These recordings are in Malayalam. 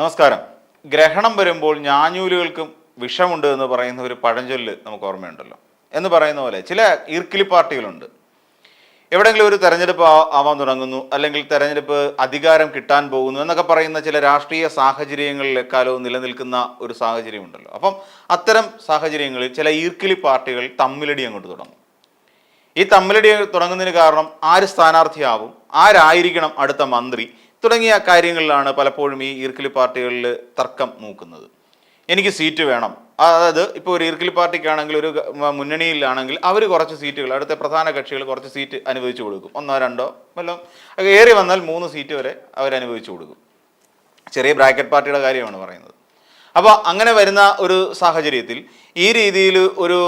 നമസ്കാരം. ഗ്രഹണം വരുമ്പോൾ ഞാഞ്ഞൂലുകൾക്കും വിഷമുണ്ട് എന്ന് പറയുന്ന ഒരു പഴഞ്ചൊല്ല് നമുക്ക് ഓർമ്മയുണ്ടല്ലോ. എന്ന് പറയുന്ന പോലെ ചില ഈർക്കിലി പാർട്ടികളുണ്ട്. എവിടെയെങ്കിലും ഒരു തെരഞ്ഞെടുപ്പ് ആവാൻ തുടങ്ങുന്നു അല്ലെങ്കിൽ തെരഞ്ഞെടുപ്പ് അധികാരം കിട്ടാൻ പോകുന്നു എന്നൊക്കെ പറയുന്ന ചില രാഷ്ട്രീയ സാഹചര്യങ്ങളിൽ എക്കാലവും നിലനിൽക്കുന്ന ഒരു സാഹചര്യമുണ്ടല്ലോ. അപ്പം അത്തരം സാഹചര്യങ്ങളിൽ ചില ഈർക്കിലി പാർട്ടികൾ തമ്മിലടി അങ്ങോട്ട് തുടങ്ങും. ഈ തമ്മിലടി തുടങ്ങുന്നതിന് കാരണം ആര് സ്ഥാനാർത്ഥിയാവും ആരായിരിക്കണം അടുത്ത മന്ത്രി തുടങ്ങിയ കാര്യങ്ങളിലാണ് പലപ്പോഴും ഈ ഈർക്കിലി പാർട്ടികളിൽ തർക്കം മൂക്കുന്നത്. എനിക്ക് സീറ്റ് വേണം. അതായത് ഇപ്പോൾ ഒരു ഈർക്കിലി പാർട്ടിക്കാണെങ്കിൽ ഒരു മുന്നണിയിലാണെങ്കിൽ അവർ കുറച്ച് സീറ്റുകൾ അടുത്ത പ്രധാന കക്ഷികൾ കുറച്ച് സീറ്റ് അനുവദിച്ചു കൊടുക്കും. ഒന്നോ രണ്ടോ വല്ലതും ഏറി വന്നാൽ മൂന്ന് സീറ്റ് വരെ അവർ അനുവദിച്ചു കൊടുക്കും. ചെറിയ ബ്രാക്കറ്റ് പാർട്ടിയുടെ കാര്യമാണ് പറയുന്നത്. അപ്പോൾ അങ്ങനെ വരുന്ന ഒരു സാഹചര്യത്തിൽ ഈ രീതിയിൽ ഒരു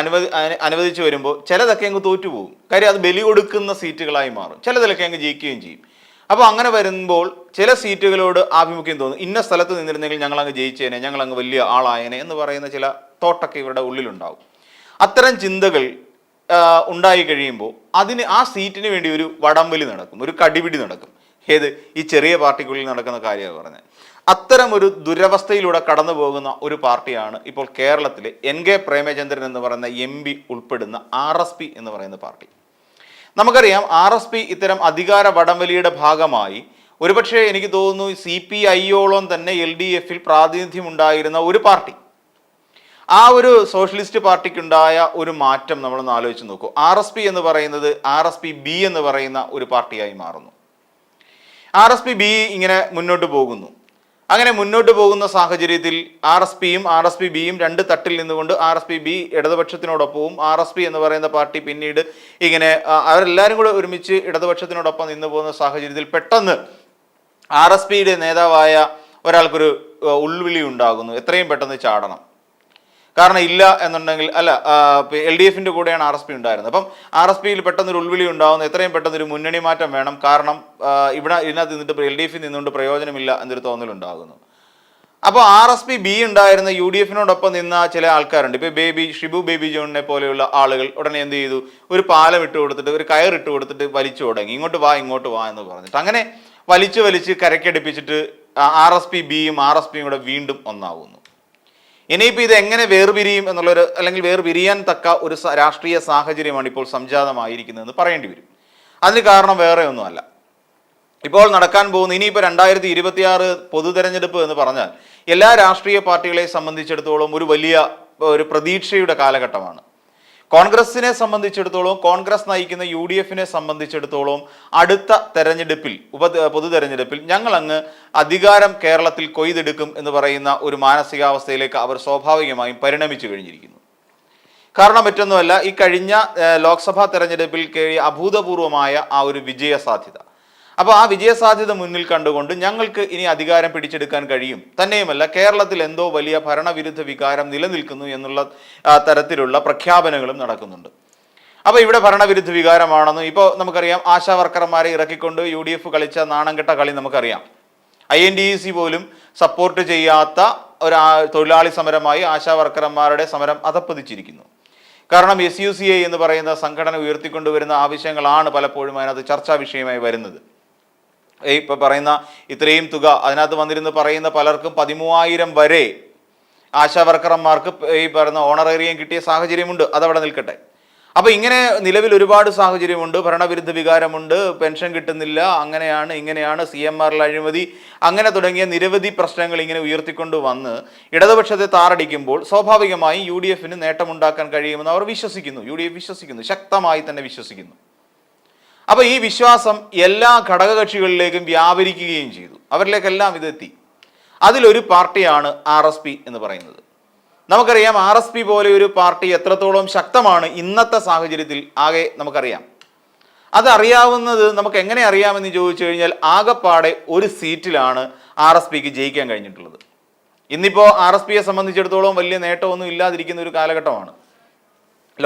അനുവദി അനുവദിച്ച് വരുമ്പോൾ ചിലതൊക്കെ അങ്ങ് തോറ്റുപോകും. കാര്യം അത് ബലി കൊടുക്കുന്ന സീറ്റുകളായി മാറും. ചിലതിലൊക്കെ അങ്ങ് ജയിക്കുകയും ചെയ്യും. അപ്പോൾ അങ്ങനെ വരുമ്പോൾ ചില സീറ്റുകളോട് ആഭിമുഖ്യം തോന്നും. ഇന്ന സ്ഥലത്ത് നിന്നിരുന്നെങ്കിൽ ഞങ്ങൾ അങ്ങ് ജയിച്ചേനെ ഞങ്ങൾ അങ്ങ് വലിയ ആളായേനെ എന്ന് പറയുന്ന ചില തോട്ടൊക്കെ ഇവരുടെ ഉള്ളിലുണ്ടാവും. അത്തരം ചിന്തകൾ ഉണ്ടായി കഴിയുമ്പോൾ അതിന് ആ സീറ്റിന് വേണ്ടി ഒരു വടംവലി നടക്കും ഒരു കടിപിടി നടക്കും. ഏത്? ഈ ചെറിയ പാർട്ടിക്കുള്ളിൽ നടക്കുന്ന കാര്യമാണ് പറഞ്ഞത്. അത്തരം ഒരു ദുരവസ്ഥയിലൂടെ കടന്നു പോകുന്ന ഒരു പാർട്ടിയാണ് ഇപ്പോൾ കേരളത്തിലെ എൻ കെ പ്രേമചന്ദ്രൻ എന്ന് പറയുന്ന എം പി ഉൾപ്പെടുന്ന ആർ എസ് പി എന്ന് പറയുന്ന പാർട്ടി. നമുക്കറിയാം ആർ എസ് പി ഇത്തരം അധികാര വടംവലിയുടെ ഭാഗമായി ഒരുപക്ഷെ എനിക്ക് തോന്നുന്നു സി പി ഐയോളം തന്നെ എൽ ഡി എഫിൽ പ്രാതിനിധ്യം ഉണ്ടായിരുന്ന ഒരു പാർട്ടി. ആ ഒരു സോഷ്യലിസ്റ്റ് പാർട്ടിക്കുണ്ടായ ഒരു മാറ്റം നമ്മളൊന്ന് ആലോചിച്ച് നോക്കൂ. ആർ എസ് പി എന്ന് പറയുന്നത് ആർ എസ് പി ബി എന്ന് പറയുന്ന ഒരു പാർട്ടിയായി മാറുന്നു. ആർ എസ് പി ബി ഇങ്ങനെ മുന്നോട്ട് പോകുന്നു. അങ്ങനെ മുന്നോട്ട് പോകുന്ന സാഹചര്യത്തിൽ ആർ എസ് പിയും ആർ എസ് പി ബിയും രണ്ട് തട്ടിൽ നിന്നുകൊണ്ട് ആർ എസ് പി ബി ഇടതുപക്ഷത്തിനോടൊപ്പവും ആർ എസ് പി എന്ന് പറയുന്ന പാർട്ടി പിന്നീട് ഇങ്ങനെ അവരെല്ലാവരും കൂടെ ഒരുമിച്ച് ഇടതുപക്ഷത്തിനോടൊപ്പം നിന്ന് പോകുന്ന സാഹചര്യത്തിൽ പെട്ടെന്ന് ആർ എസ് പിയുടെ നേതാവായ ഒരാൾക്കൊരു ഉൾവിളി ഉണ്ടാകുന്നു. എത്രയും പെട്ടെന്ന് ചാടണം. കാരണം ഇല്ല എന്നുണ്ടെങ്കിൽ അല്ല എൽ ഡി എഫിന്റെ കൂടെയാണ് ആർ എസ് പി ഉണ്ടായിരുന്നത്. അപ്പം ആർ എസ് പിയിൽ പെട്ടെന്ന് ഒരു ഉൾവിളി ഉണ്ടാവുന്ന എത്രയും പെട്ടെന്ന് ഒരു മുന്നണി മാറ്റം വേണം. കാരണം ഇവിടെ ഇതിനകത്ത് നിന്നിട്ട് എൽ ഡി എഫിൽ നിന്നുകൊണ്ട് പ്രയോജനമില്ല എന്നൊരു തോന്നലുണ്ടാകുന്നു അപ്പോൾ ആർ എസ് പി ബി ഉണ്ടായിരുന്ന യു ഡി എഫിനോടൊപ്പം നിന്ന ചില ആൾക്കാരുണ്ട്. ഇപ്പോൾ ബേബി ഷിബു ബേബി ജോണിനെ പോലെയുള്ള ആളുകൾ ഉടനെ എന്ത് ചെയ്തു? ഒരു പാലം ഇട്ട് കൊടുത്തിട്ട് ഒരു കയർ ഇട്ട് കൊടുത്തിട്ട് വലിച്ചു തുടങ്ങി. ഇങ്ങോട്ട് വാ ഇങ്ങോട്ട് വാ എന്ന് പറഞ്ഞിട്ട്. അങ്ങനെ വലിച്ചു വലിച്ച് കരക്കടിപ്പിച്ചിട്ട് ആർ എസ് പി ബിയും ആർ എസ് പിയും കൂടെ വീണ്ടും ഒന്നാവുന്നു. ഇനിയിപ്പോൾ ഇത് എങ്ങനെ വേർപിരിയും എന്നുള്ളൊരു അല്ലെങ്കിൽ വേർപിരിയാൻ തക്ക ഒരു രാഷ്ട്രീയ സാഹചര്യമാണ് ഇപ്പോൾ സംജാതമായിരിക്കുന്നതെന്ന് പറയേണ്ടി വരും. അതിന് കാരണം വേറെ ഒന്നുമല്ല. ഇപ്പോൾ നടക്കാൻ പോകുന്ന ഇനിയിപ്പോൾ രണ്ടായിരത്തി ഇരുപത്തിയാറ് പൊതു തെരഞ്ഞെടുപ്പ് എന്ന് പറഞ്ഞാൽ എല്ലാ രാഷ്ട്രീയ പാർട്ടികളെ സംബന്ധിച്ചിടത്തോളം ഒരു വലിയ ഒരു പ്രതീക്ഷയുടെ കാലഘട്ടമാണ്. കോൺഗ്രസിനെ സംബന്ധിച്ചിടത്തോളം കോൺഗ്രസ് നയിക്കുന്ന യു ഡി എഫിനെ സംബന്ധിച്ചിടത്തോളം അടുത്ത തെരഞ്ഞെടുപ്പിൽ ഉപ പൊതു തെരഞ്ഞെടുപ്പിൽ ഞങ്ങൾ അങ്ങ് അധികാരം കേരളത്തിൽ കൊയ്തെടുക്കും എന്ന് പറയുന്ന ഒരു മാനസികാവസ്ഥയിലേക്ക് അവർ സ്വാഭാവികമായും പരിണമിച്ചു കഴിഞ്ഞിരിക്കുന്നു. കാരണം മറ്റൊന്നുമല്ല ഈ കഴിഞ്ഞ ലോക്സഭാ തെരഞ്ഞെടുപ്പിൽ അഭൂതപൂർവമായ ആ ഒരു വിജയ സാധ്യത അപ്പോൾ ആ വിജയസാധ്യത മുന്നിൽ കണ്ടുകൊണ്ട് ഞങ്ങൾക്ക് ഇനി അധികാരം പിടിച്ചെടുക്കാൻ കഴിയും. തന്നെയുമല്ല കേരളത്തിൽ എന്തോ വലിയ ഭരണവിരുദ്ധ വികാരം നിലനിൽക്കുന്നു എന്നുള്ള തരത്തിലുള്ള പ്രഖ്യാപനങ്ങളും നടക്കുന്നുണ്ട്. അപ്പോൾ ഇവിടെ ഭരണവിരുദ്ധ വികാരമാണെന്നും ഇപ്പോൾ നമുക്കറിയാം ആശാ വർക്കർമാരെ ഇറക്കിക്കൊണ്ട് യു ഡി എഫ് കളിച്ച നാണംകെട്ട കളി നമുക്കറിയാം. ഐ എൻ ഡി സി പോലും സപ്പോർട്ട് ചെയ്യാത്ത ഒരു തൊഴിലാളി സമരമായി ആശാ വർക്കർമാരുടെ സമരം അതപ്പതിച്ചിരിക്കുന്നു. കാരണം എസ് യു സി ഐ എന്ന് പറയുന്ന സംഘടന ഉയർത്തിക്കൊണ്ടുവരുന്ന ആവശ്യങ്ങളാണ് പലപ്പോഴും അതിനകത്ത് ചർച്ചാ വിഷയമായി വരുന്നത്. ഈ ഇപ്പം പറയുന്ന ഇത്രയും തുക അതിനകത്ത് വന്നിരുന്ന് പറയുന്ന പലർക്കും പതിമൂവായിരം വരെ ആശാ വർക്കർമാർക്ക് ഈ പറയുന്ന ഓണറേറിയം കിട്ടിയ സാഹചര്യമുണ്ട് അതവിടെ നിൽക്കട്ടെ. അപ്പോൾ ഇങ്ങനെ നിലവിൽ ഒരുപാട് സാഹചര്യമുണ്ട് ഭരണവിരുദ്ധ വികാരമുണ്ട് പെൻഷൻ കിട്ടുന്നില്ല അങ്ങനെയാണ് ഇങ്ങനെയാണ് സി എം ആറിൽ അഴിമതി അങ്ങനെ തുടങ്ങിയ നിരവധി പ്രശ്നങ്ങൾ ഇങ്ങനെ ഉയർത്തിക്കൊണ്ട് വന്ന് ഇടതുപക്ഷത്തെ താറടിക്കുമ്പോൾ സ്വാഭാവികമായും യു ഡി എഫിന് നേട്ടമുണ്ടാക്കാൻ കഴിയുമെന്ന് അവർ വിശ്വസിക്കുന്നു യു ഡി എഫ് വിശ്വസിക്കുന്നു ശക്തമായി തന്നെ വിശ്വസിക്കുന്നു. അപ്പൊ ഈ വിശ്വാസം എല്ലാ ഘടകകക്ഷികളിലേക്കും വ്യാപരിക്കുകയും ചെയ്തു. അവരിലേക്കെല്ലാം ഇതെത്തി. അതിലൊരു പാർട്ടിയാണ് ആർ എസ് പി എന്ന് പറയുന്നത്. നമുക്കറിയാം ആർ എസ് പി പോലെ ഒരു പാർട്ടി എത്രത്തോളം ശക്തമാണ് ഇന്നത്തെ സാഹചര്യത്തിൽ ആകെ നമുക്കറിയാം. അതറിയാവുന്നത് നമുക്ക് എങ്ങനെ അറിയാമെന്ന് ചോദിച്ചു കഴിഞ്ഞാൽ ആകെപ്പാടെ ഒരു സീറ്റിലാണ് ആർ എസ് പിക്ക് ജയിക്കാൻ കഴിഞ്ഞിട്ടുള്ളത്. ഇന്നിപ്പോൾ ആർ എസ് പിയെ സംബന്ധിച്ചിടത്തോളം വലിയ നേട്ടമൊന്നും ഇല്ലാതിരിക്കുന്ന ഒരു കാലഘട്ടമാണ്.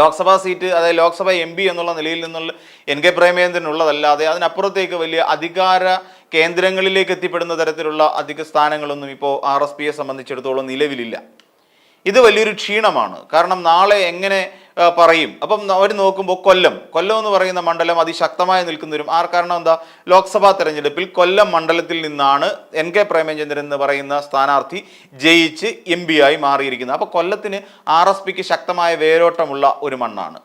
ലോക്സഭാ സീറ്റ് അതായത് ലോക്സഭ എം പി എന്നുള്ള നിലയിൽ നിന്നുള്ള എൻ കെ പ്രേമേന്ദ്രനുള്ളതല്ലാതെ അതിനപ്പുറത്തേക്ക് വലിയ അധികാര കേന്ദ്രങ്ങളിലേക്ക് എത്തിപ്പെടുന്ന തരത്തിലുള്ള അധിക സ്ഥാനങ്ങളൊന്നും ഇപ്പോൾ ആർ എസ് പിയെ സംബന്ധിച്ചിടത്തോളം നിലവിലില്ല. ഇത് വലിയൊരു ക്ഷീണമാണ്. കാരണം നാളെ എങ്ങനെ പറയും. അപ്പം അവർ നോക്കുമ്പോൾ കൊല്ലം. കൊല്ലം എന്ന് പറയുന്ന മണ്ഡലം അതിശക്തമായി നിൽക്കുന്നവരും ആർ കാരണം എന്താ? ലോക്സഭാ തെരഞ്ഞെടുപ്പിൽ കൊല്ലം മണ്ഡലത്തിൽ നിന്നാണ് എൻ കെ പ്രേമചന്ദ്രൻ എന്ന് പറയുന്ന സ്ഥാനാർത്ഥി ജയിച്ച് എം പി ആയി മാറിയിരിക്കുന്നത്. അപ്പോൾ കൊല്ലത്തിന് ആർ എസ് പിക്ക് ശക്തമായ വേരോട്ടമുള്ള ഒരു മണ്ണാണ്.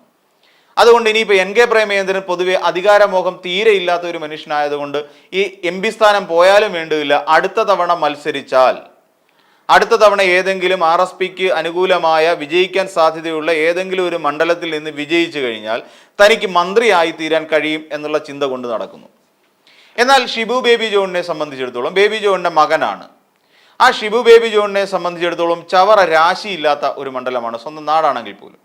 അതുകൊണ്ട് ഇനിയിപ്പോൾ എൻ കെ പ്രേമചന്ദ്രൻ പൊതുവെ അധികാരമോഹം തീരെ ഇല്ലാത്ത ഒരു മനുഷ്യനായതുകൊണ്ട് ഈ എം പി സ്ഥാനം പോയാലും വേണ്ടില്ല. അടുത്ത തവണ മത്സരിച്ചാൽ അടുത്ത തവണ ഏതെങ്കിലും ആർ എസ് പിക്ക് അനുകൂലമായ വിജയിക്കാൻ സാധ്യതയുള്ള ഏതെങ്കിലും ഒരു മണ്ഡലത്തിൽ നിന്ന് വിജയിച്ചു കഴിഞ്ഞാൽ തനിക്ക് മന്ത്രിയായി തീരാൻ കഴിയും എന്നുള്ള ചിന്ത കൊണ്ട് നടക്കുന്നു. എന്നാൽ ഷിബു ബേബി ജോണിനെ സംബന്ധിച്ചിടത്തോളം ബേബി ജോണിന്റെ മകനാണ്. ആ ഷിബു ബേബി ജോണിനെ സംബന്ധിച്ചിടത്തോളം ചവറ രാശിയില്ലാത്ത ഒരു മണ്ഡലമാണ് സ്വന്തം നാടാണെങ്കിൽ പോലും.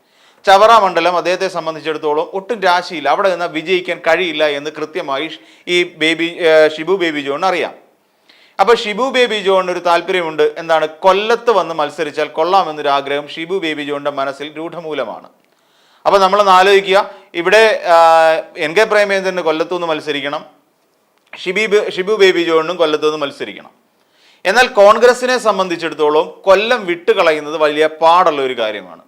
ചവറ മണ്ഡലം അദ്ദേഹത്തെ സംബന്ധിച്ചിടത്തോളം ഒട്ടും രാശിയില്ല. അവിടെ നിന്ന് വിജയിക്കാൻ കഴിയില്ല എന്ന് കൃത്യമായി ഈ ബേബി ഷിബു ബേബി ജോണിന് അറിയാം. അപ്പൊ ഷിബു ബേബി ജോണിന് ഒരു താല്പര്യമുണ്ട് എന്താണ്? കൊല്ലത്ത് വന്ന് മത്സരിച്ചാൽ കൊള്ളാമെന്നൊരു ആഗ്രഹം ഷിബു ബേബി ജോണിന്റെ മനസ്സിൽ രൂഢമൂലമാണ്. അപ്പൊ നമ്മളൊന്ന് ആലോചിക്കുക. ഇവിടെ എൻ കെ പ്രേമേന്ദ്രന് കൊല്ലത്തുനിന്ന് മത്സരിക്കണം. ഷിബി ഷിബു ബേബി ജോണിനും കൊല്ലത്തുനിന്ന് മത്സരിക്കണം. എന്നാൽ കോൺഗ്രസിനെ സംബന്ധിച്ചിടത്തോളം കൊല്ലം വിട്ടുകളയുന്നത് വലിയ പാടുള്ള ഒരു കാര്യമാണ്.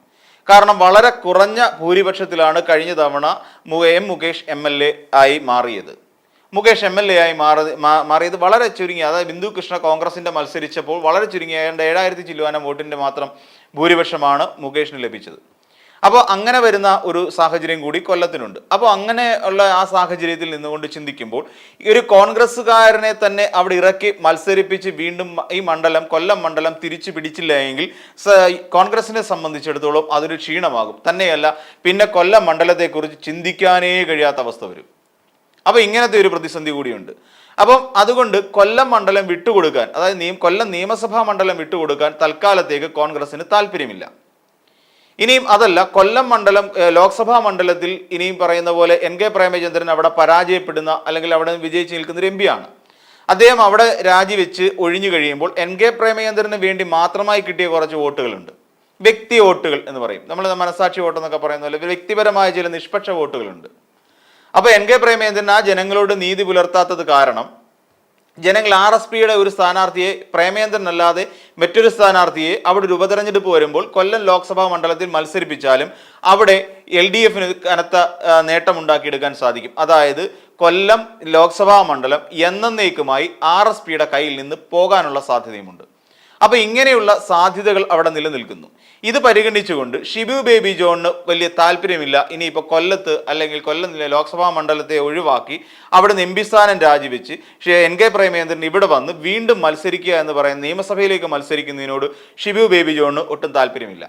കാരണം വളരെ കുറഞ്ഞ ഭൂരിപക്ഷത്തിലാണ് കഴിഞ്ഞ തവണ M Mukesh M L A ആയി മാറിയത്. മുകേഷ് എം എൽ എ ആയി മാറി മാറിയത് വളരെ ചുരുങ്ങി. അതായത് ബിന്ദു കൃഷ്ണ കോൺഗ്രസിന്റെ മത്സരിച്ചപ്പോൾ വളരെ ചുരുങ്ങിയ ഏതാണ്ട് ഏഴായിരത്തി ചില്ലുവാനം വോട്ടിന്റെ മാത്രം ഭൂരിപക്ഷമാണ് മുകേഷിന് ലഭിച്ചത്. അപ്പോൾ അങ്ങനെ വരുന്ന ഒരു സാഹചര്യം കൂടി കൊല്ലത്തിനുണ്ട്. അപ്പോൾ അങ്ങനെ ഉള്ള ആ സാഹചര്യത്തിൽ നിന്നുകൊണ്ട് ചിന്തിക്കുമ്പോൾ ഒരു കോൺഗ്രസ്സുകാരനെ തന്നെ അവിടെ ഇറക്കി മത്സരിപ്പിച്ച് വീണ്ടും ഈ മണ്ഡലം കൊല്ലം മണ്ഡലം തിരിച്ചു പിടിച്ചില്ല എങ്കിൽ കോൺഗ്രസിനെ സംബന്ധിച്ചിടത്തോളം അതൊരു ക്ഷീണമാകും. തന്നെയല്ല പിന്നെ കൊല്ലം മണ്ഡലത്തെക്കുറിച്ച് ചിന്തിക്കാനേ കഴിയാത്ത അവസ്ഥ വരും. അപ്പോൾ ഇങ്ങനത്തെ ഒരു പ്രതിസന്ധി കൂടിയുണ്ട്. അപ്പം അതുകൊണ്ട് കൊല്ലം മണ്ഡലം വിട്ടുകൊടുക്കാൻ അതായത് നിയം കൊല്ലം നിയമസഭാ മണ്ഡലം വിട്ടുകൊടുക്കാൻ തൽക്കാലത്തേക്ക് കോൺഗ്രസിന് താല്പര്യമില്ല. ഇനിയും അതല്ല കൊല്ലം മണ്ഡലം ലോക്സഭാ മണ്ഡലത്തിൽ ഇനിയും പറയുന്ന പോലെ എൻ കെ പ്രേമചന്ദ്രൻ അവിടെ പരാജയപ്പെടുന്ന അല്ലെങ്കിൽ അവിടെ വിജയിച്ച് നിൽക്കുന്ന ഒരു എം ആണ്. അദ്ദേഹം അവിടെ രാജിവെച്ച് ഒഴിഞ്ഞു കഴിയുമ്പോൾ എൻ കെ പ്രേമചന്ദ്രന് വേണ്ടി മാത്രമായി കിട്ടിയ കുറച്ച് വോട്ടുകളുണ്ട്. വ്യക്തി വോട്ടുകൾ എന്ന് പറയും. നമ്മൾ മനസാക്ഷി വോട്ടെന്നൊക്കെ പറയുന്ന പോലെ വ്യക്തിപരമായ ചില നിഷ്പക്ഷ വോട്ടുകളുണ്ട്. അപ്പോൾ എൻ കെ പ്രേമേന്ദ്രൻ ആ ജനങ്ങളോട് നീതി പുലർത്താത്തത് കാരണം ജനങ്ങൾ ആർ എസ് പിയുടെ ഒരു സ്ഥാനാർത്ഥിയെ പ്രേമേന്ദ്രൻ അല്ലാതെ മറ്റൊരു സ്ഥാനാർത്ഥിയെ അവിടെ ഒരു ഉപതെരഞ്ഞെടുപ്പ് വരുമ്പോൾ കൊല്ലം ലോക്സഭാ മണ്ഡലത്തിൽ മത്സരിപ്പിച്ചാലും അവിടെ എൽ ഡി എഫിന് കനത്ത നേട്ടം നേട്ടമുണ്ടാക്കിയെടുക്കാൻ സാധിക്കും. അതായത് കൊല്ലം ലോക്സഭാ മണ്ഡലം എന്നേക്കുമായി ആർ എസ് പിയുടെ കയ്യിൽ നിന്ന് പോകാനുള്ള സാധ്യതയുമുണ്ട്. അപ്പൊ ഇങ്ങനെയുള്ള സാധ്യതകൾ അവിടെ നിലനിൽക്കുന്നു. ഇത് പരിഗണിച്ചുകൊണ്ട് ഷിബു ബേബി ജോണിന് വലിയ താല്പര്യമില്ല. ഇനിയിപ്പോൾ കൊല്ലത്ത് അല്ലെങ്കിൽ കൊല്ലം ലോക്സഭാ മണ്ഡലത്തെ ഒഴിവാക്കി അവിടെ നിന്ന് എം പി സ്ഥാനം രാജിവെച്ച് എൻ കെ പ്രേമേന്ദ്രൻ ഇവിടെ വന്ന് വീണ്ടും മത്സരിക്കുക എന്ന് പറയുന്ന നിയമസഭയിലേക്ക് മത്സരിക്കുന്നതിനോട് ഷിബു ബേബി ജോണിന് ഒട്ടും താല്പര്യമില്ല.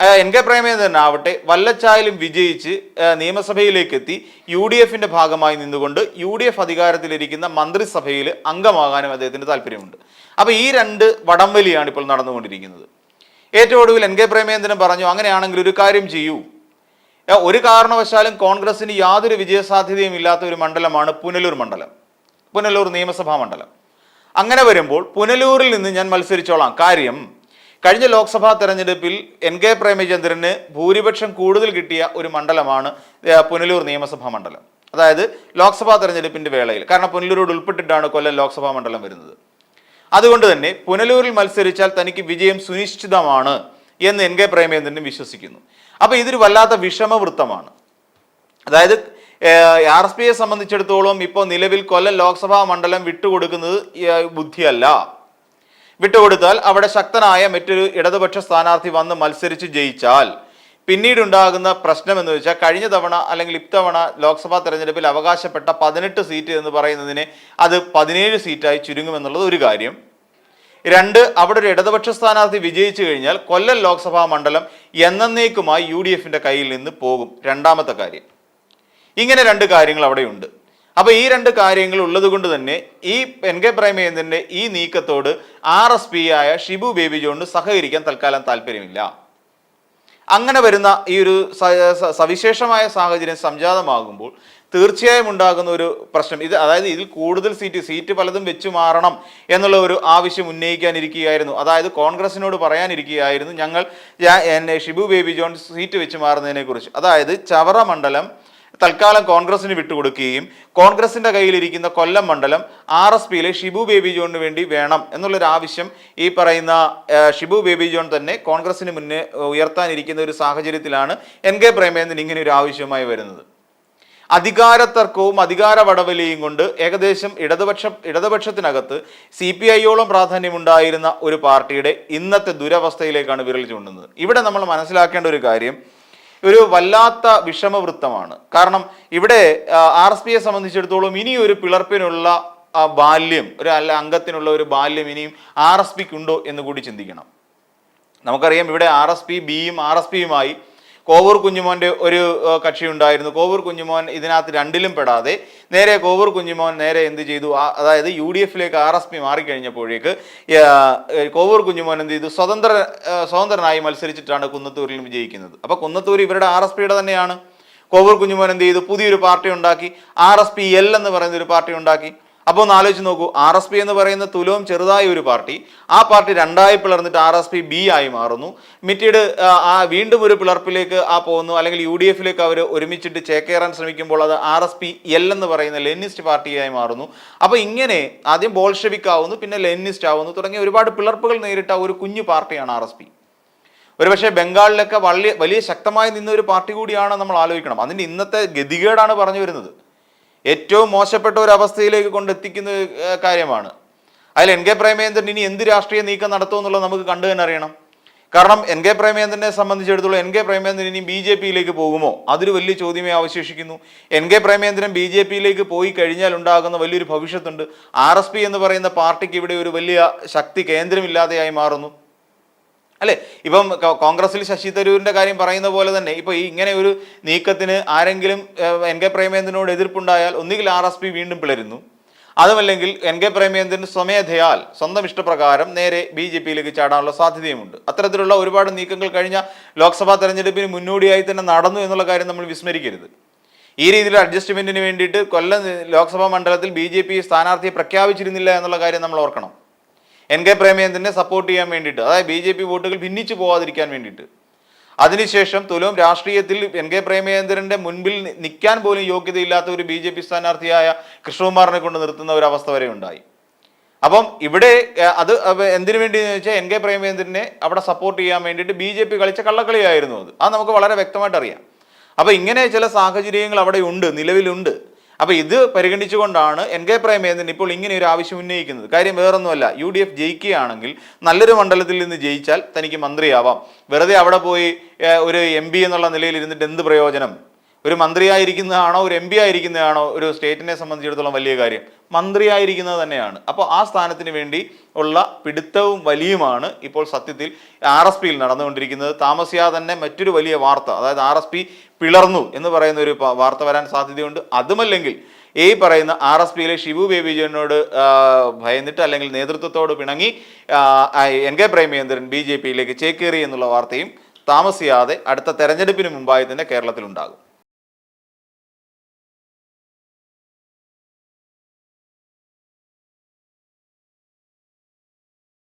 എൻ കെ പ്രേമചന്ദ്രൻ ആവട്ടെ വല്ലച്ചായാലും വിജയിച്ച് നിയമസഭയിലേക്ക് എത്തി യു ഡി എഫിന്റെ ഭാഗമായി നിന്നുകൊണ്ട് യു ഡി എഫ് അധികാരത്തിലിരിക്കുന്ന മന്ത്രിസഭയിൽ അംഗമാകാനും അദ്ദേഹത്തിന് താല്പര്യമുണ്ട്. അപ്പോൾ ഈ രണ്ട് വടംവലിയാണ് ഇപ്പോൾ നടന്നുകൊണ്ടിരിക്കുന്നത്. ഏറ്റവും ഒടുവിൽ എൻ കെ പ്രേമചന്ദ്രൻ പറഞ്ഞു അങ്ങനെയാണെങ്കിൽ ഒരു കാര്യം ചെയ്യൂ. ഒരു കാരണവശാലും കോൺഗ്രസിന് യാതൊരു വിജയസാധ്യതയും ഇല്ലാത്ത ഒരു മണ്ഡലമാണ് പുനലൂർ മണ്ഡലം പുനലൂർ നിയമസഭാ മണ്ഡലം. അങ്ങനെ വരുമ്പോൾ പുനലൂരിൽ നിന്ന് ഞാൻ മത്സരിച്ചോളാം. കാര്യം കഴിഞ്ഞ ലോക്സഭാ തെരഞ്ഞെടുപ്പിൽ എൻ കെ പ്രേമചന്ദ്രന് ഭൂരിപക്ഷം കൂടുതൽ കിട്ടിയ ഒരു മണ്ഡലമാണ് പുനലൂർ നിയമസഭാ മണ്ഡലം. അതായത് ലോക്സഭാ തെരഞ്ഞെടുപ്പിന്റെ വേളയിൽ. കാരണം പുനലൂരോട് ഉൾപ്പെട്ടിട്ടാണ് കൊല്ലം ലോക്സഭാ മണ്ഡലം വരുന്നത്. അതുകൊണ്ട് തന്നെ പുനലൂരിൽ മത്സരിച്ചാൽ തനിക്ക് വിജയം സുനിശ്ചിതമാണ് എന്ന് എൻ കെ പ്രേമചന്ദ്രൻ വിശ്വസിക്കുന്നു. അപ്പോൾ ഇതൊരു വല്ലാത്ത വിഷമവൃത്തമാണ്. അതായത് ആർ എസ് പിയെ സംബന്ധിച്ചിടത്തോളം ഇപ്പോൾ നിലവിൽ കൊല്ലം ലോക്സഭാ മണ്ഡലം വിട്ടുകൊടുക്കുന്നത് ബുദ്ധിയല്ല. വിട്ടുകൊടുത്താൽ അവിടെ ശക്തനായ മറ്റൊരു ഇടതുപക്ഷ സ്ഥാനാർത്ഥി വന്ന് മത്സരിച്ച് ജയിച്ചാൽ പിന്നീടുണ്ടാകുന്ന പ്രശ്നം എന്ന് വെച്ചാൽ കഴിഞ്ഞ തവണ അല്ലെങ്കിൽ ഇത്തവണ ലോക്സഭാ തെരഞ്ഞെടുപ്പിൽ അവകാശപ്പെട്ട പതിനെട്ട് സീറ്റ് എന്ന് പറയുന്നതിനെ അത് പതിനേഴ് സീറ്റായി ചുരുങ്ങുമെന്നുള്ളത് ഒരു കാര്യം. രണ്ട് അവിടെ ഒരു ഇടതുപക്ഷ സ്ഥാനാർത്ഥി വിജയിച്ചു കഴിഞ്ഞാൽ കൊല്ലം ലോക്സഭാ മണ്ഡലം എന്നേക്കുമായി യു ഡി കയ്യിൽ നിന്ന് പോകും. രണ്ടാമത്തെ കാര്യം. ഇങ്ങനെ രണ്ട് കാര്യങ്ങൾ അവിടെയുണ്ട്. അപ്പൊ ഈ രണ്ട് കാര്യങ്ങൾ ഉള്ളത് കൊണ്ട് തന്നെ ഈ എൻ കെ പ്രേമചന്ദ്രന്റെ ഈ നീക്കത്തോട് ആർ എസ് പി ആയ ഷിബു ബേബി ജോണിന് സഹകരിക്കാൻ തൽക്കാലം താല്പര്യമില്ല. അങ്ങനെ വരുന്ന ഈ ഒരു സവിശേഷമായ സാഹചര്യം സംജാതമാകുമ്പോൾ തീർച്ചയായും ഉണ്ടാകുന്ന ഒരു പ്രശ്നം. ഇത് അതായത് ഇതിൽ കൂടുതൽ സീറ്റ് സീറ്റ് പലതും വെച്ചു മാറണം എന്നുള്ള ഒരു ആവശ്യം ഉന്നയിക്കാനിരിക്കുകയായിരുന്നു. അതായത് കോൺഗ്രസിനോട് പറയാനിരിക്കുകയായിരുന്നു ഞങ്ങൾ ഷിബു ബേബി ജോൺ സീറ്റ് വെച്ച് മാറുന്നതിനെ കുറിച്ച് അതായത് ചവറ മണ്ഡലം തൽക്കാലം കോൺഗ്രസിന് വിട്ടുകൊടുക്കുകയും കോൺഗ്രസിന്റെ കയ്യിലിരിക്കുന്ന കൊല്ലം മണ്ഡലം ആർ എസ് പിയിലെ ഷിബു ബേബി ജോണിന് വേണ്ടി വേണം എന്നുള്ളൊരു ആവശ്യം ഈ പറയുന്ന ഷിബു ബേബി ജോൺ തന്നെ കോൺഗ്രസിന് മുന്നേ ഉയർത്താനിരിക്കുന്ന ഒരു സാഹചര്യത്തിലാണ് എൻ കെ പ്രേമേന്ദ്രൻ ഇങ്ങനെ ഒരു ആവശ്യമായി വരുന്നത്. അധികാര തർക്കവും അധികാര വടവലിയും കൊണ്ട് ഏകദേശം ഇടതുപക്ഷ ഇടതുപക്ഷത്തിനകത്ത് സി പി ഐയോളം പ്രാധാന്യമുണ്ടായിരുന്ന ഒരു പാർട്ടിയുടെ ഇന്നത്തെ ദുരവസ്ഥയിലേക്കാണ് വിരൽ ചൂണ്ടുന്നത്. ഇവിടെ നമ്മൾ മനസ്സിലാക്കേണ്ട ഒരു കാര്യം ഒരു വല്ലാത്ത വിഷമവൃത്തമാണ്. കാരണം ഇവിടെ ആർ എസ് പിയെ സംബന്ധിച്ചിടത്തോളം ഇനി ഒരു പിളർപ്പിനുള്ള ബാല്യം ഒരു അല്ല അംഗത്തിനുള്ള ഒരു ബാല്യം ഇനിയും ആർ എസ് പിക്ക് ഉണ്ടോ എന്ന് കൂടി ചിന്തിക്കണം. നമുക്കറിയാം ഇവിടെ ആർ എസ് പി ബിയും ആർ എസ് പിയുമായി കോവൂർ കുഞ്ഞുമോന്റെ ഒരു കക്ഷിയുണ്ടായിരുന്നു. കോവൂർ കുഞ്ഞുമോൻ ഇതിനകത്ത് രണ്ടിലും പെടാതെ നേരെ കോവൂർ കുഞ്ഞുമോൻ നേരെ എന്ത് ചെയ്തു? അതായത് യു ഡി എഫിലേക്ക് ആർ എസ് പി മാറിക്കഴിഞ്ഞപ്പോഴേക്ക് കോവൂർ കുഞ്ഞുമോൻ എന്ത് ചെയ്തു? സ്വതന്ത്ര സ്വതന്ത്രനായി മത്സരിച്ചിട്ടാണ് കുന്നത്തൂരിൽ വിജയിക്കുന്നത്. അപ്പോൾ കുന്നത്തൂർ ഇവരുടെ ആർ എസ് പിയുടെ തന്നെയാണ്. കോവൂർ കുഞ്ഞുമോൻ എന്ത് ചെയ്തു? പുതിയൊരു പാർട്ടി ഉണ്ടാക്കി. ആർ എസ് പി എൽ എന്ന് പറയുന്ന ഒരു പാർട്ടി ഉണ്ടാക്കി. അപ്പോൾ ഒന്ന് ആലോചിച്ച് നോക്കൂ. ആർ എസ് പി എന്ന് പറയുന്ന തുലവും ചെറുതായ ഒരു പാർട്ടി. ആ പാർട്ടി രണ്ടായി പിളർന്നിട്ട് ആർ എസ് പി ബി ആയി മാറുന്നു. മിറ്റീട് ആ, വീണ്ടും ഒരു പിളർപ്പിലേക്ക് ആ പോകുന്നു. അല്ലെങ്കിൽ യു ഡി എഫിലേക്ക് അവർ ഒരുമിച്ചിട്ട് ചേക്കേറാൻ ശ്രമിക്കുമ്പോൾ അത് ആർ എസ് പി എൽ എന്ന് പറയുന്ന ലെനിസ്റ്റ് പാർട്ടിയായി മാറുന്നു. അപ്പോൾ ഇങ്ങനെ ആദ്യം ബോൾഷെവിക് ആവുന്നു പിന്നെ ലെനിസ്റ്റ് ആവുന്നു തുടങ്ങിയ ഒരുപാട് പിളർപ്പുകൾ നേരിട്ട ഒരു കുഞ്ഞു പാർട്ടിയാണ് ആർ എസ് പി. ഒരുപക്ഷെ ബംഗാളിലൊക്കെ വലിയ വലിയ ശക്തമായി നിന്ന ഒരു പാർട്ടി കൂടിയാണ് നമ്മൾ ആലോചിക്കണം. അതിന്റെ ഇന്നത്തെ ഗതികേടാണ് പറഞ്ഞു വരുന്നത്. ഏറ്റവും മോശപ്പെട്ട ഒരു അവസ്ഥയിലേക്ക് കൊണ്ടെത്തിക്കുന്ന കാര്യമാണ്. അതിൽ എൻ കെ പ്രേമേന്ദ്രൻ ഇനി എന്ത് രാഷ്ട്രീയ നീക്കം നടത്തുമെന്നുള്ളത് നമുക്ക് കണ്ടു തന്നെ അറിയണം. കാരണം എൻ കെ പ്രേമേന്ദ്രനെ സംബന്ധിച്ചിടത്തോളം എൻ കെ പ്രേമേന്ദ്രൻ ഇനി ബി ജെ പിയിലേക്ക് പോകുമോ? അതൊരു വലിയ ചോദ്യമേ അവശേഷിക്കുന്നു. N K Premendran B J പിയിലേക്ക് പോയി കഴിഞ്ഞാൽ ഉണ്ടാകുന്ന വലിയൊരു ഭവിഷ്യത്തുണ്ട്. ആർ എസ് പി എന്ന് പറയുന്ന പാർട്ടിക്ക് ഇവിടെ ഒരു വലിയ ശക്തി കേന്ദ്രമില്ലാതെയായി മാറുന്നു. അല്ലെ? ഇപ്പം കോൺഗ്രസിൽ ശശി തരൂരിന്റെ കാര്യം പറയുന്ന പോലെ തന്നെ ഇപ്പൊ ഈ ഇങ്ങനെ ഒരു നീക്കത്തിന് ആരെങ്കിലും എൻ കെ പ്രേമേന്ദ്രനോട് എതിർപ്പുണ്ടായാൽ ഒന്നുകിൽ ആർ എസ് പി വീണ്ടും പിളരുന്നു. അതുമല്ലെങ്കിൽ എൻ കെ പ്രേമേന്ദ്രൻ സ്വമേധയാൽ സ്വന്തം ഇഷ്ടപ്രകാരം നേരെ ബി ജെ പിയിലേക്ക് ചാടാനുള്ള സാധ്യതയുമുണ്ട്. അത്തരത്തിലുള്ള ഒരുപാട് നീക്കങ്ങൾ കഴിഞ്ഞ ലോക്സഭാ തെരഞ്ഞെടുപ്പിന് മുന്നോടിയായി തന്നെ നടന്നു എന്നുള്ള കാര്യം നമ്മൾ വിസ്മരിക്കരുത്. ഈ രീതിയിൽ അഡ്ജസ്റ്റ്മെന്റിന് വേണ്ടിയിട്ട് കൊല്ലം ലോക്സഭാ മണ്ഡലത്തിൽ ബി ജെ പി സ്ഥാനാർത്ഥിയെ പ്രഖ്യാപിച്ചിരുന്നില്ല എന്നുള്ള കാര്യം നമ്മൾ ഓർക്കണം. എൻ കെ പ്രേമചന്ദ്രനെ സപ്പോർട്ട് ചെയ്യാൻ വേണ്ടിയിട്ട് അതായത് ബി ജെ പി വോട്ടുകൾ ഭിന്നിച്ചു പോകാതിരിക്കാൻ വേണ്ടിയിട്ട്. അതിനുശേഷം തുലവും രാഷ്ട്രീയത്തിൽ എൻ കെ പ്രേമചന്ദ്രന്റെ മുൻപിൽ നിൽക്കാൻ പോലും യോഗ്യതയില്ലാത്ത ഒരു ബി ജെ പി സ്ഥാനാർത്ഥിയായ കൃഷ്ണകുമാറിനെ കൊണ്ട് നിർത്തുന്ന ഒരു അവസ്ഥ വരെ ഉണ്ടായി. അപ്പം ഇവിടെ അത് എന്തിനു വേണ്ടി എന്ന് വെച്ചാൽ എൻ കെ പ്രേമചന്ദ്രനെ അവിടെ സപ്പോർട്ട് ചെയ്യാൻ വേണ്ടിയിട്ട് ബി ജെ പി കളിച്ച കള്ളക്കളിയായിരുന്നു അത്. അത് നമുക്ക് വളരെ വ്യക്തമായിട്ട് അറിയാം. അപ്പൊ ഇങ്ങനെ ചില സാഹചര്യങ്ങൾ അവിടെ ഉണ്ട് നിലവിലുണ്ട്. അപ്പൊ ഇത് പരിഗണിച്ചുകൊണ്ടാണ് എൻ കെ പ്രേമചന്ദ്രൻ ഇപ്പോൾ ഇങ്ങനെ ഒരു ആവശ്യം ഉന്നയിക്കുന്നത്. കാര്യം വേറൊന്നുമല്ല യു ഡി എഫ് ജയിക്കുകയാണെങ്കിൽ നല്ലൊരു മണ്ഡലത്തിൽ നിന്ന് ജയിച്ചാൽ തനിക്ക് മന്ത്രിയാവാം. വെറുതെ അവിടെ പോയി ഒരു എം എന്നുള്ള നിലയിൽ ഇരുന്നിട്ട് എന്ത് പ്രയോജനം? ഒരു മന്ത്രിയായിരിക്കുന്നതാണോ ഒരു എം പി ആയിരിക്കുന്നതാണോ ഒരു സ്റ്റേറ്റിനെ സംബന്ധിച്ചിടത്തോളം വലിയ കാര്യം. മന്ത്രിയായിരിക്കുന്നത് തന്നെയാണ്. അപ്പോൾ ആ സ്ഥാനത്തിന് വേണ്ടി ഉള്ള പിടുത്തവും വലിയുമാണ് ഇപ്പോൾ സത്യത്തിൽ ആർ എസ് പിയിൽ നടന്നുകൊണ്ടിരിക്കുന്നത്. താമസിയാതെ തന്നെ മറ്റൊരു വലിയ വാർത്ത അതായത് ആർ എസ് പി പിളർന്നു എന്ന് പറയുന്ന ഒരു വാർത്ത വരാൻ സാധ്യതയുണ്ട്. അതുമല്ലെങ്കിൽ ഈ പറയുന്ന ആർ എസ് പിയിലെ ഷിബു ബേബി ജോണിനോട് ഭയന്നിട്ട് അല്ലെങ്കിൽ നേതൃത്വത്തോട് പിണങ്ങി N K Premachandran B J പിയിലേക്ക് ചേക്കേറി എന്നുള്ള വാർത്തയും താമസിയാതെ അടുത്ത തെരഞ്ഞെടുപ്പിന് മുമ്പായി തന്നെ കേരളത്തിലുണ്ടാകും.